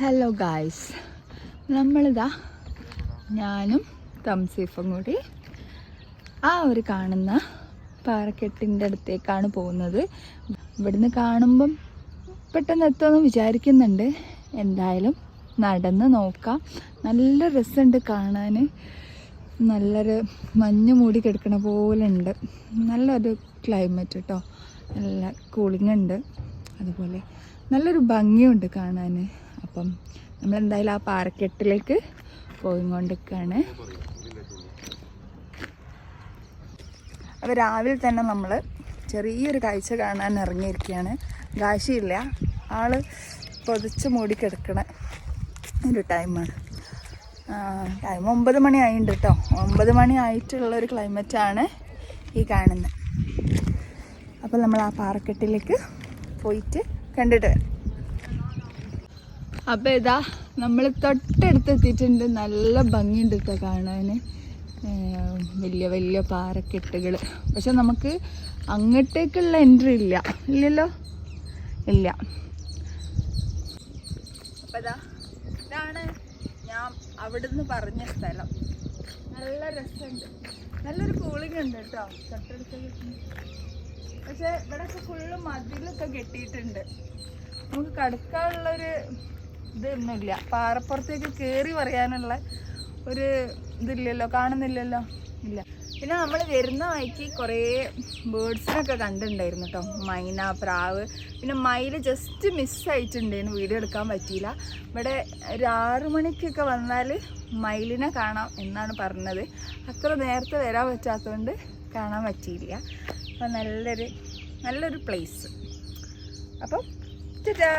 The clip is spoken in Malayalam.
ഹലോ ഗായ്സ് നമ്മളിതാ ഞാനും തംസീഫും കൂടി ആ ഒരു കാണുന്ന പാറക്കെട്ടിന്റെ അടുത്തേക്കാണ് പോകുന്നത്. ഇവിടുന്ന് കാണുമ്പം പെട്ടെന്ന് എത്തുമെന്ന് വിചാരിക്കുന്നുണ്ട്. എന്തായാലും നടന്ന് നോക്കാം. നല്ല രസമുണ്ട് കാണാൻ നല്ലൊരു മഞ്ഞ് മൂടി കിടക്കണ പോലെ ഉണ്ട് നല്ലൊരു ക്ലൈമറ്റ് കേട്ടോ നല്ല കൂളിംഗ് ഉണ്ട്. അതുപോലെ നല്ലൊരു ഭംഗിയുണ്ട് കാണാൻ അപ്പം നമ്മളെന്തായാലും ആ പാറക്കെട്ടിലേക്ക് പോയിക്കൊണ്ടിരിക്കുകയാണ് അപ്പോൾ രാവിലെ തന്നെ നമ്മൾ ചെറിയൊരു കാഴ്ച കാണാൻ ഇറങ്ങിയിരിക്കുകയാണ്. കാശിയില്ല ആൾ പൊതിച്ച് മൂടി കിടക്കണ ഒരു ടൈമാണ് ടൈം ഒമ്പത് മണി ആയിട്ടുണ്ട് കേട്ടോ ഒമ്പത് മണി ആയിട്ടുള്ള ഒരു ക്ലൈമറ്റാണ് ഈ കാണുന്നത് അപ്പോൾ നമ്മൾ ആ പാറക്കെട്ടിലേക്ക് പോയിട്ട് കണ്ടിട്ട് വരാം. അപ്പോൾ ഇതാ നമ്മൾ തൊട്ടടുത്ത് എത്തിയിട്ടുണ്ട് നല്ല ഭംഗിയുണ്ട് കേട്ടോ കാണാൻ വലിയ വലിയ പാറക്കെട്ടുകൾ പക്ഷെ നമുക്ക് അങ്ങോട്ടേക്കുള്ള എൻട്രി ഇല്ല. ഇല്ലല്ലോ? ഇല്ല. അപ്പോൾ ഇതാ ഇതാണ് ഞാൻ അവിടുന്ന് പറഞ്ഞ സ്ഥലം. നല്ല രസമുണ്ട്. നല്ലൊരു കൂളിംഗ് ഉണ്ട് കേട്ടോ തൊട്ടടുത്ത് പക്ഷെ ഇവിടെയൊക്കെ ഫുള്ള് മതിലൊക്കെ കെട്ടിയിട്ടുണ്ട്. നമുക്ക് കടക്കാനുള്ളൊരു ഇതൊന്നുമില്ല. പാറപ്പുറത്തേക്ക് കയറി പറയാനുള്ള ഒരു ഇതില്ലല്ലോ കാണുന്നില്ലല്ലോ. ഇല്ല. പിന്നെ നമ്മൾ വരുന്ന വഴിക്ക് കുറേ ബേഡ്സിനൊക്കെ കണ്ടിട്ടുണ്ടായിരുന്നു കേട്ടോ മൈന പ്രാവ്. പിന്നെ മയിൽ ജസ്റ്റ് മിസ്സായിട്ടുണ്ടായിരുന്നു വീഡിയോ എടുക്കാൻ പറ്റിയില്ല. ഇവിടെ ഒരു ആറു മണിക്കൊക്കെ വന്നാൽ മയിലിനെ കാണാം എന്നാണ് പറഞ്ഞത്. അത്ര നേരത്തെ വരാൻ പറ്റാത്തതുകൊണ്ട് കാണാൻ പറ്റിയില്ല. അപ്പം നല്ലൊരു നല്ലൊരു പ്ലേസ് അപ്പം ചേട്ടാ